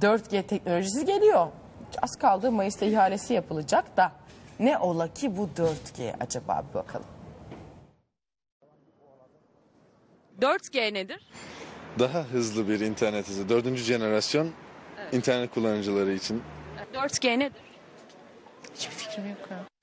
4G teknolojisi geliyor. Az kaldı Mayıs'ta ihalesi yapılacak da ne ola ki bu 4G acaba bir bakalım. 4G nedir? Daha hızlı bir internet hızı. Dördüncü jenerasyon internet kullanıcıları için. 4G nedir?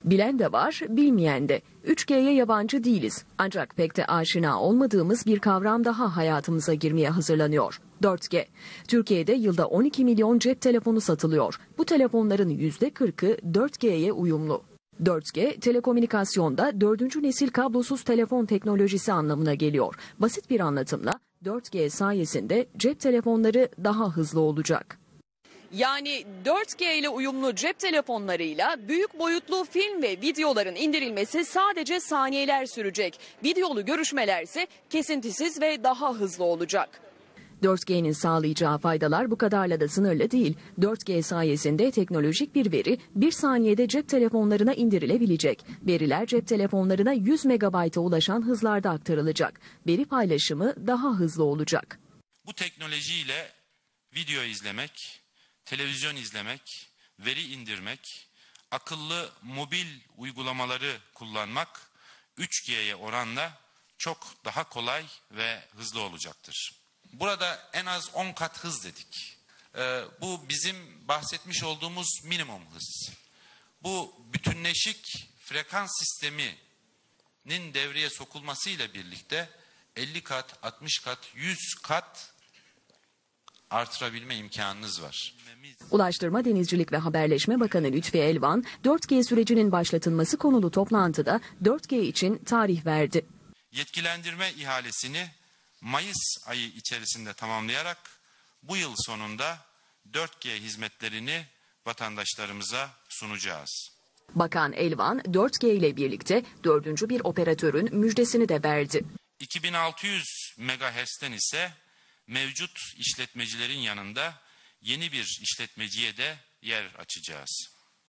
Bilen de var, bilmeyen de. 3G'ye yabancı değiliz. Ancak pek de aşina olmadığımız bir kavram daha hayatımıza girmeye hazırlanıyor. 4G. Türkiye'de yılda 12 milyon cep telefonu satılıyor. Bu telefonların %40'ı 4G'ye uyumlu. 4G, telekomünikasyonda dördüncü nesil kablosuz telefon teknolojisi anlamına geliyor. Basit bir anlatımla 4G sayesinde cep telefonları daha hızlı olacak. Yani 4G ile uyumlu cep telefonlarıyla büyük boyutlu film ve videoların indirilmesi sadece saniyeler sürecek. Videolu görüşmelerse kesintisiz ve daha hızlı olacak. 4G'nin sağlayacağı faydalar bu kadarla da sınırlı değil. 4G sayesinde teknolojik bir veri bir saniyede cep telefonlarına indirilebilecek. Veriler cep telefonlarına 100 megabayta ulaşan hızlarda aktarılacak. Veri paylaşımı daha hızlı olacak. Bu teknolojiyle video izlemek, televizyon izlemek, veri indirmek, akıllı mobil uygulamaları kullanmak 3G'ye oranla çok daha kolay ve hızlı olacaktır. Burada en az 10 kat hız dedik. Ee, bu bizim bahsetmiş olduğumuz minimum hız. Bu bütünleşik frekans sisteminin devreye sokulmasıyla birlikte 50 kat, 60 kat, 100 kat artırabilme imkanınız var. Ulaştırma, Denizcilik ve Haberleşme Bakanı Lütfi Elvan, 4G sürecinin başlatılması konulu toplantıda 4G için tarih verdi. Yetkilendirme ihalesini Mayıs ayı içerisinde tamamlayarak bu yıl sonunda 4G hizmetlerini vatandaşlarımıza sunacağız. Bakan Elvan, 4G ile birlikte dördüncü bir operatörün müjdesini de verdi. 2600 MHz'den ise mevcut işletmecilerin yanında yeni bir işletmeciye de yer açacağız.